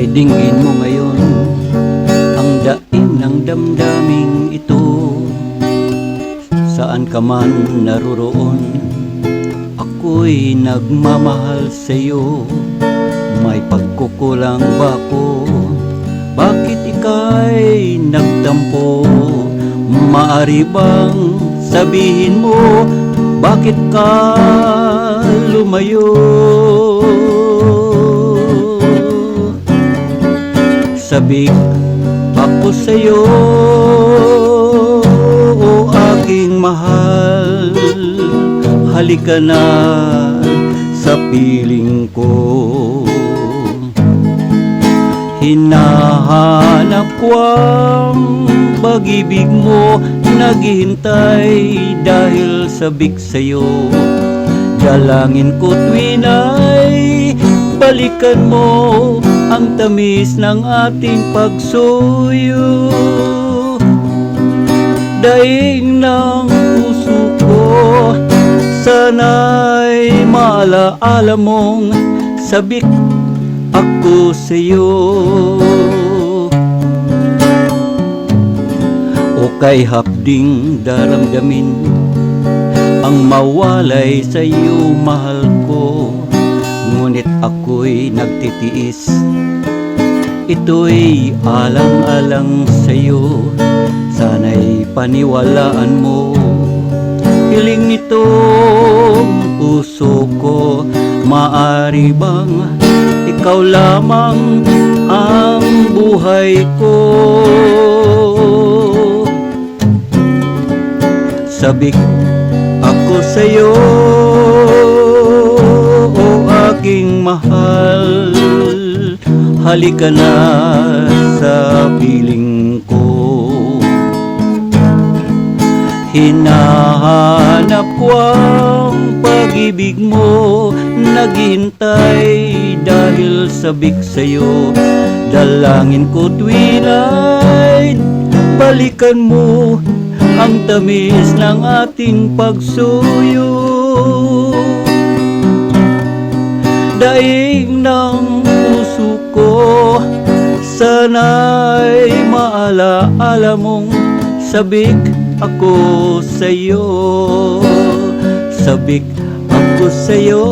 Sana'y dinggin mo ngayon Ang daing ng damdaming ito Saan ka man naroroon Ako'y nagmamahal sa'yo May pagkukulang ba ko? Bakit ika'y nagtampo? Maari bang sabihin mo Bakit ka lumayo? Sabik ako sa'yo O aking mahal. Halika na sa piling ko. Hinahanap ko ang pag-ibig mo Naghihintay dahil sabik sa'yo. Dalangin ko tuwin ay balikan mo Ang tamis ng ating pagsuyo. Daing ng puso ko Sana'y maalaala mong sabik ako sa'yo. O kay hapding daramdamin Ang mawalay sa'yo mahal ko ako'y nagtitiis. Ito'y alang-alang sa'yo. Sana'y paniwalaan mo. Hiling nitong puso ko Maari bang ikaw lamang ang buhay ko? Sabik ako sa'yo aking mahal. Halika na sa piling ko. Hinahanap ko ang pag-ibig mo. Naghihintay dahil sabik sa'yo. Dalangin ko tuwin ay balikan mo Ang tamis ng ating pagsuyo Daing ng puso ko Sana'y maalaala mong sabik ako sa'yo. Sabik ako sa'yo